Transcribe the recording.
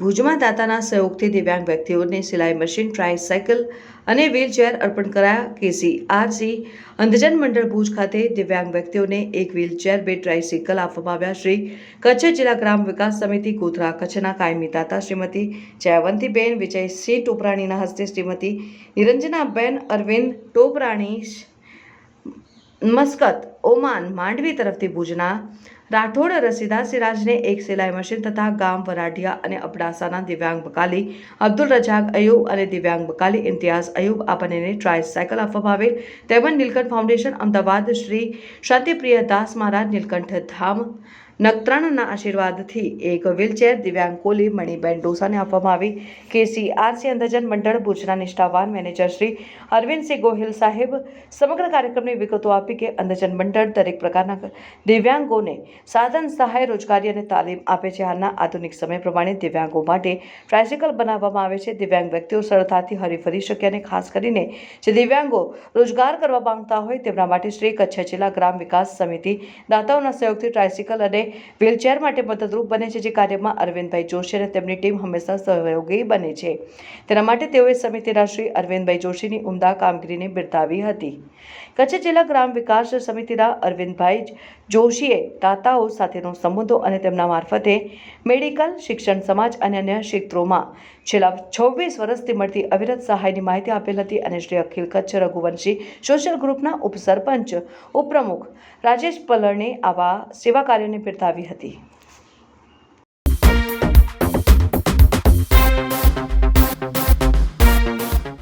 ભુજમાં દાતાના સહયોગથી દિવ્યાંગ વ્યક્તિઓને સિલાઈ મશીન, ટ્રાયસાયકલ અને વ્હીલચેર અર્પણ કરાયા. કેસી આરસી અંધજન મંડળ ભુજ ખાતે દિવ્યાંગ વ્યક્તિઓને એક વ્હીલચેર, બે ટ્રાયસાયકલ આપવામાં આવ્યા. શ્રી કચ્છ જિલ્લા ગ્રામ વિકાસ સમિતિ ગોધરા કચ્છના કાયમી દાતા શ્રીમતી જયવંતીબેન, વિજયસિંહ ટોપરાણીના હસ્તે શ્રીમતી નિરંજનાબેન અરવિંદ ટોપરાણી મસ્કત ઓમાન માંડવી તરફથી ભુજના રાઠોડ રસીદા સિરાજને એક સિલાઈ મશીન તથા ગામ વરાઢિયા અને અબડાસાના દિવ્યાંગ બકાલી અબ્દુલ રજાક અયુબ અને દિવ્યાંગ બકાલી ઇમ્તિયાઝ અયુબ આ બંનેને ટ્રાય સાયકલ આપવામાં આવેલ. તેમજ નીલકંઠ ફાઉન્ડેશન અમદાવાદ શ્રી શાંતિપ્રિય દાસ મહારાજ નીલકંઠ ધામ નક્ત્રાણના આશીર્વાદથી એક વ્હીલચેર દિવ્યાંગ કોલી મણિબેન ડોસાને આપવામાં આવી. કેસી આરસી અંધજન મંડળ ભુજના નિષ્ઠાવાન મેનેજર શ્રી અરવિંદસિંહ ગોહિલ સાહેબ સમગ્ર કાર્યક્રમની વિગતો આપી કે અંધજન મંડળ દરેક પ્રકારના દિવ્યાંગોને સાધન સહાય, રોજગારી અને તાલીમ આપે છે. હાલના આધુનિક સમય પ્રમાણે દિવ્યાંગો માટે ટ્રાયસિકલ બનાવવામાં આવે છે. દિવ્યાંગ વ્યક્તિઓ સરળતાથી હરીફરી શકે અને ખાસ કરીને જે દિવ્યાંગો રોજગાર કરવા માંગતા હોય તેમના માટે શ્રી કચ્છ જિલ્લા ગ્રામ વિકાસ સમિતિ દાતાઓના સહયોગથી ટ્રાયસિકલ અને વ્હીલચેર માટે મદદરૂપ બને છે. જે કાર્યમાં અરવિંદભાઈ જોશી અને તેમની ટીમ હંમેશા સહયોગી બને છે. તેના માટે તેઓએ સમિતિના શ્રી અરવિંદભાઈ જોશીની ઉમદા કામગીરીને બિરદાવી હતી. કચ્છ જિલ્લા ગ્રામ વિકાસ સમિતિના અરવિંદભાઈ જોશીએ દાતાઓ સાથેનો સંબંધો અને તેમના મારફતે મેડિકલ, શિક્ષણ, સમાજ અને અન્ય ક્ષેત્રોમાં છેલ્લા છવ્વીસ વર્ષથી મળતી અવિરત સહાયની માહિતી આપેલ હતી અને શ્રી અખિલ કચ્છ રઘુવંશી સોશિયલ ગ્રુપના ઉપસરપંચ, ઉપપ્રમુખ રાજેશ પલણે આવા સેવા કાર્યોને બિરદાવી હતી.